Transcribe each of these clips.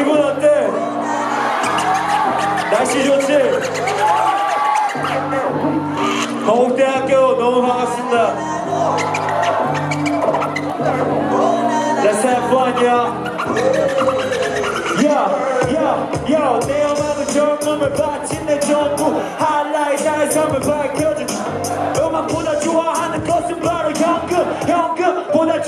기분 어때? 날씨 좋지? 거국대학교 너무 반갑습니다. Let's have fun, y'all. 야, 야, 야, 내 음악은 젊음을 바친 내 전부 하이라이트 나의 삶을 밝혀준 음악보다 좋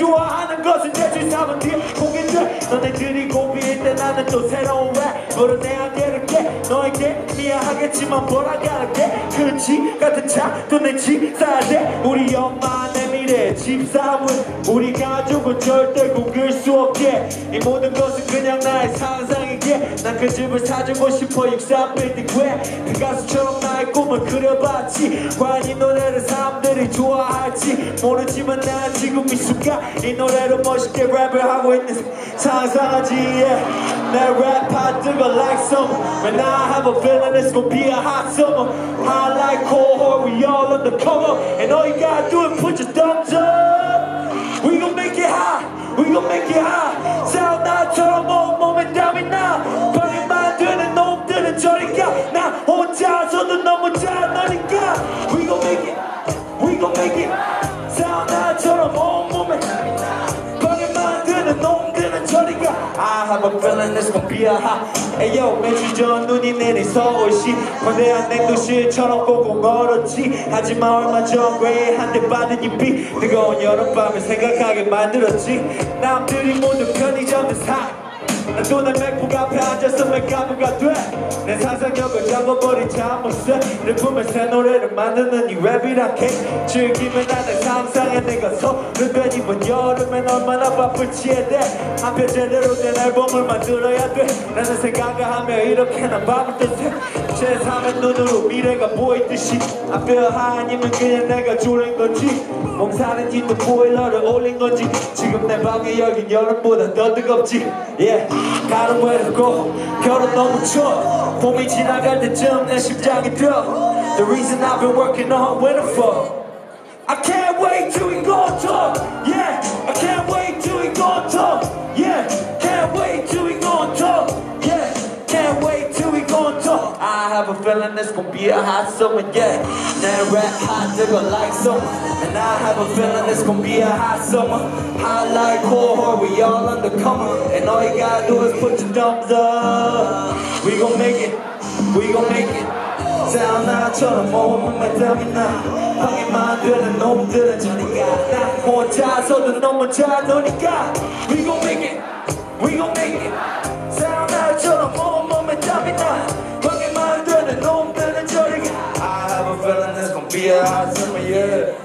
좋아하는 것은 대출 삼은 뒤에 공인들 너네들이 고비일 때 나는 또 새로운 랩으로 내 한계를 깨 너에게 미안하겠지만 돌아가는게? 그치 같은 차도 내집 사야 돼 우리 엄마 내 미래 집사문 우리 가족은 절대 꿈꿀 수 없게 이 모든 것은 그냥 나의 상상이기에 난 그 집을 사주고 싶어 63빌딩 왜그 가수처럼 나의 꿈을 그려봤지 과연 이 노래를 사람들이 좋아할지 모르지만 난 지금 이 순간 이 노래로 멋있게 랩을 하고 있는 상상하지 yeah. 내랩 파트가 like summer Man I have a feeling it's gonna be a hot summer I like cold we all on the cover And all you gotta do is put your thumbs que há I have a feeling it's gon' be a hot Ayo 며칠 전 눈이 내린 서울시. 거대한 냉동실처럼 꽁꽁 얼었지. 하지만 얼마 전 괴에 한대 받은 이비 뜨거운 여름밤을 생각하게 만들었지. 남들이 모두 편의점에 사 난또내 맥북 앞에 앉아서 맥가부가 돼내 상상력을 잡아버린 잠옷을 르품에 새 노래를 만드는 이 랩이란 게. 즐기면 나는 상상해 내가 서른된 이번 여름엔 얼마나 바쁠지에 대해 한편 제대로 된 앨범을 만들어야 돼. 라는 생각을 하며 이렇게 난 밤을 뜨세. 제3의 눈으로 미래가 보이듯이. high 아니면 그냥 내가 졸린 건지 몸사는 뒤도 보일러를 올린 건지 지금 내 방에 열긴 여름보다 더 뜨겁지 yeah. 가을 외롭고 겨울은 너무 추워 봄이 지나갈 때쯤 내 심장이 뛰어 The reason I've been working on winter for I can't wait we go talk have a feeling it's gonna be a hot summer Yeah 내 rap hot nigga like summer And I have a feeling it's gonna be a hot summer I like cold we all undercover And all you gotta do is put your thumbs up We gon' make it We gon' make it 사우나처럼 몸에 땀이 나 방에 만드는 놈들은 저리가 나 혼자서도 너무 잘 노니까 We gon' make it 방에